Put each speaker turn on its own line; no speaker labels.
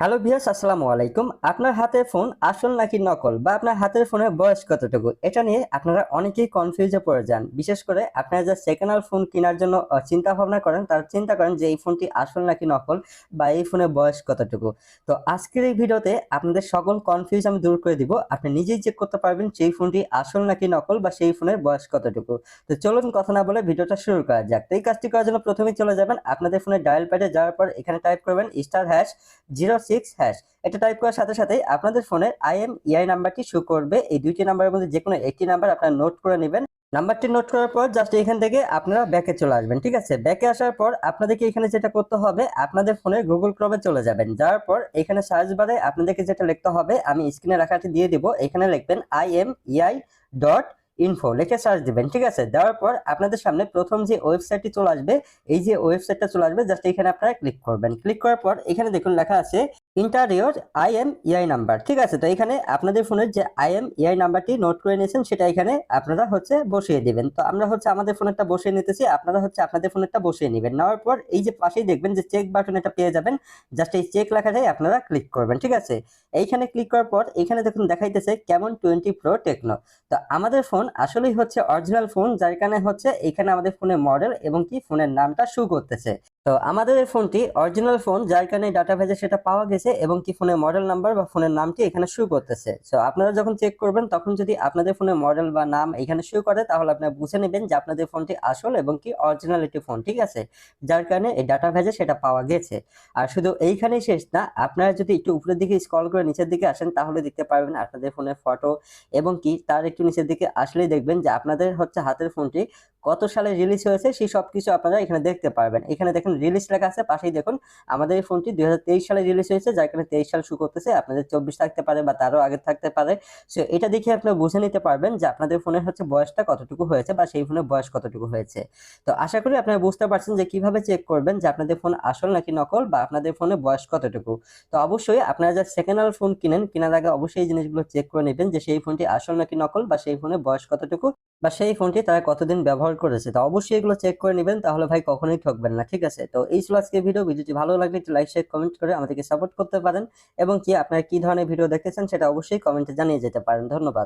Hello ভিয়াস আসসালামু আলাইকুম আপনার হাতের ফোন আসল নাকি নকল বা আপনার হাতের ফোনের বয়স কতটুকু? এটা নিয়ে আপনারা অনেকেই কনফিউজে পড়ে যান। বিশেষ করে আপনারা যা সেকেন্ড হ্যান্ড ফোন কেনার জন্য চিন্তা ভাবনা করেন, তারা চিন্তা করেন যে এই ফোনটি আসল নাকি নকল বা এই ফোনের বয়স কতটুকু। তো আজকের এই ভিডিওতে আপনাদের সকল কনফিউজ আমি দূর করে দিব। আপনি নিজেই চেক করতে পারবেন সেই ফোনটি আসল নাকি নকল বা সেই ফোনের বয়স কতটুকু। তো চলুন কথা না বলে ভিডিওটা শুরু করা যাক। তো এই কাজটি করার জন্য প্রথমেই চলে যাবেন আপনাদের ফোনের ডায়াল প্যাডে যাওয়ার পর এখানে টাইপ করবেন star hash zero six hash এটা টাইপ করার সাথে সাথে আপনাদের ফোনের আইএম ইআই নাম্বারটি শো করবে। এই দুইটি নাম্বারের মধ্যে যে কোনো একটি নাম্বার আপনারা নোট করে নেবেন। নাম্বারটি নোট করার পর জাস্ট এখান থেকে আপনারা ব্যাকে চলে আসবেন, ঠিক আছে? ব্যাকে আসার পর আপনাদেরকে এখানে যেটা করতে হবে, আপনাদের ফোনে গুগল ক্রমে চলে যাবেন। যাওয়ার পর এখানে সার্চ বারে আপনাদেরকে যেটা লিখতে হবে, আমি স্ক্রিনে রাখাটি দিয়ে দিব। এখানে লিখবেন I M EI dot info লিখে সার্চ দিবেন, ঠিক আছে? দেওয়ার পর আপনাদের সামনে প্রথম যে ওয়েবসাইটটি চলে আসবে, এই যে ওয়েবসাইটটা চলে আসবে জাস্ট এখানে আপনারা ক্লিক করবেন। ক্লিক করার পর এখানে দেখুন লেখা আছে interior I M EI number ঠিক আছে? তো এখানে আপনাদের ফোনের যে আই এম ইআই নাম্বারটি নোট করে নিয়েছেন, সেটা এখানে আপনারা হচ্ছে বসিয়ে দিবেন। তো আমরা হচ্ছে আমাদের ফোনেরটা বসিয়ে নিতেছি, আপনারা হচ্ছে আপনাদের ফোনেরটা বসিয়ে নেবেন। নেওয়ার পর এই যে পাশেই দেখবেন যে চেক বাটন এটা পেয়ে যাবেন জাস্ট এই চেক লেখাটাই আপনারা ক্লিক করবেন, ঠিক আছে? এইখানে ক্লিক করার পর এখানে দেখুন দেখাইতেছে কেমন টোয়েন্টি প্রো টেকনো তো আমাদের ফোন আসলেই হচ্ছে অরিজিনাল ফোন যার কারণে হচ্ছে এখানে আমাদের ফোনের মডেল এবং কি ফোনের নামটা শু করতেছে। তো আমাদের এই ফোনটি অরিজিনাল ফোন যার কারণে ডাটা ভেজে সেটা পাওয়া গেছে এবং কি ফোনের মডেল নাম্বার বা ফোনের নামটি এখানে শু করতেছে। সো আপনারা যখন চেক করবেন, তখন যদি আপনাদের ফোনের মডেল বা নাম এখানে শু করে, তাহলে আপনারা বুঝে নেবেন যে আপনাদের ফোনটি আসল এবং কি অরিজিনাল একটি ফোন ঠিক আছে? যার কারণে এই ডাটা ভেজে সেটা পাওয়া গেছে। আর শুধু এইখানেই শেষ না, আপনারা যদি একটু উপরের দিকে স্ক্রল করে নিচের দিকে আসেন, তাহলে দেখতে পারবেন আপনাদের ফোনের ফটো এবং কি তার একটু নিচের দিকে আসলেই দেখবেন যে আপনাদের হচ্ছে হাতের ফোনটি কত সালে রিলিজ হয়েছে সেই সব কিছু আপনারা এখানে দেখতে পারবেন। এখানে দেখুন রিলিজ লেখা আছে, পাশেই দেখুন, আমাদের এই ফোনটি দু হাজার তেইশ সালে রিলিজ হয়েছে, যার কারণে তেইশ সাল শু করতেছে, আপনাদের চব্বিশ থাকতে পারে বা তারও আগে থাকতে পারে। সো এটা দেখে আপনারা বুঝে নিতে পারবেন যে আপনাদের ফোনের হচ্ছে বয়সটা কতটুকু হয়েছে বা সেই ফোনের বয়স কতটুকু হয়েছে। তো আশা করি আপনারা বুঝতে পারছেন যে কীভাবে চেক করবেন যে আপনাদের ফোন আসল নাকি নকল বা আপনাদের ফোনের বয়স কতটুকু। তো অবশ্যই আপনারা যা সেকেন্ড হ্যান্ড ফোন কিনেন, কেনার আগে অবশ্যই এই জিনিসগুলো চেক করে নেবেন যে সেই ফোনটি আসল নাকি নকল বা সেই ফোনের বয়স কতটুকু বা সেই ফোনটি তারা কতদিন ব্যবহার করেছে, তো অবশ্যই এগুলো চেক করে নেবেন, তাহলে ভাই কখনোই ঠকবেন না, ঠিক আছে? তো এই ছিল আজকে ভিডিও ভিডিওটি ভালো লাগলে একটু লাইক শেয়ার কমেন্ট করে আমাদেরকে সাপোর্ট করতে পারেন এবং কি আপনারা কি ধরনের ভিডিও দেখেছেন সেটা অবশ্যই কমেন্টে জানিয়ে যেতে পারেন, ধন্যবাদ।